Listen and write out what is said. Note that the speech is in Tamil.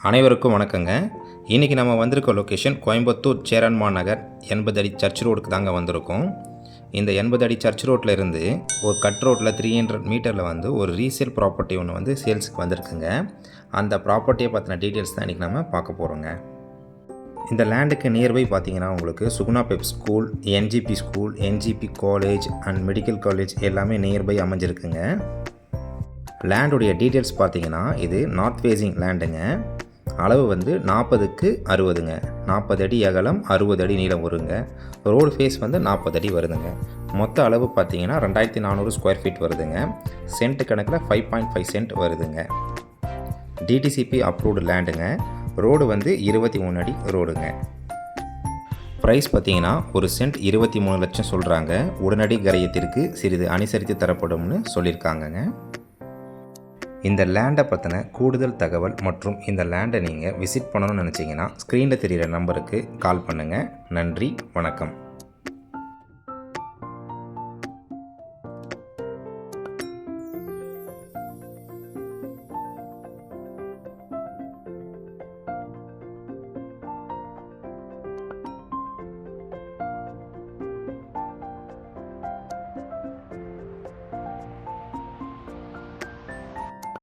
அனைவருக்கும் வணக்கங்க. இன்றைக்கி நம்ம வந்திருக்க லொக்கேஷன் கோயம்புத்தூர் சேரன்மா நகர் எண்பது அடி சர்ச் ரோடுக்கு தாங்க வந்திருக்கோம். இந்த எண்பது அடி சர்ச் ரோட்டில் இருந்து ஒரு கட் ரோட்டில் த்ரீ ஹண்ட்ரட் மீட்டரில் வந்து ஒரு ரீசேல் ப்ராப்பர்ட்டி ஒன்று வந்து சேல்ஸுக்கு வந்திருக்குங்க. அந்த ப்ராப்பர்ட்டியை பற்றின டீட்டெயில்ஸ் தான் இன்றைக்கி நம்ம பார்க்க போகிறோங்க இந்த லேண்டுக்கு நியர்பை பார்த்தீங்கன்னா உங்களுக்கு Suguna PIP school NGP school NGP college and medical college எல்லாமே நியர்பை அமைஞ்சிருக்குங்க. லேண்டுடைய டீட்டெயில்ஸ் பார்த்தீங்கன்னா இது நார்த் ஃபேஸிங் லேண்டுங்க அளவு வந்து நாற்பதுக்கு அறுபதுங்க. நாற்பது அடி அகலம் அறுபது அடி நீளம் வருங்க. ரோடு ஃபேஸ் வந்து நாற்பது அடி வருதுங்க. மொத்த அளவு பார்த்தீங்கன்னா ரெண்டாயிரத்தி நானூறு ஸ்கொயர் ஃபீட் வருதுங்க. சென்ட் கணக்கில் ஃபைவ் பாயிண்ட் ஃபைவ் சென்ட் வருதுங்க. டிடிசிபி அப்ரூவ்டு லேண்டுங்க ரோடு வந்து இருபத்தி மூணு அடி ரோடுங்க ப்ரைஸ் பார்த்தீங்கன்னா ஒரு சென்ட் இருபத்தி மூணு லட்சம் சொல்கிறாங்க உடனடி கரையத்திற்கு சிறிது அனுசரித்து தரப்படும்னு சொல்லியிருக்காங்கங்க. இந்த லேண்டை பற்றின கூடுதல் தகவல் மற்றும் இந்த லேண்டை நீங்கள் விசிட் பண்ணணும்னு நினச்சிங்கன்னா ஸ்க்ரீனில் தெரிகிற நம்பருக்கு கால் பண்ணுங்கள் நன்றி வணக்கம்.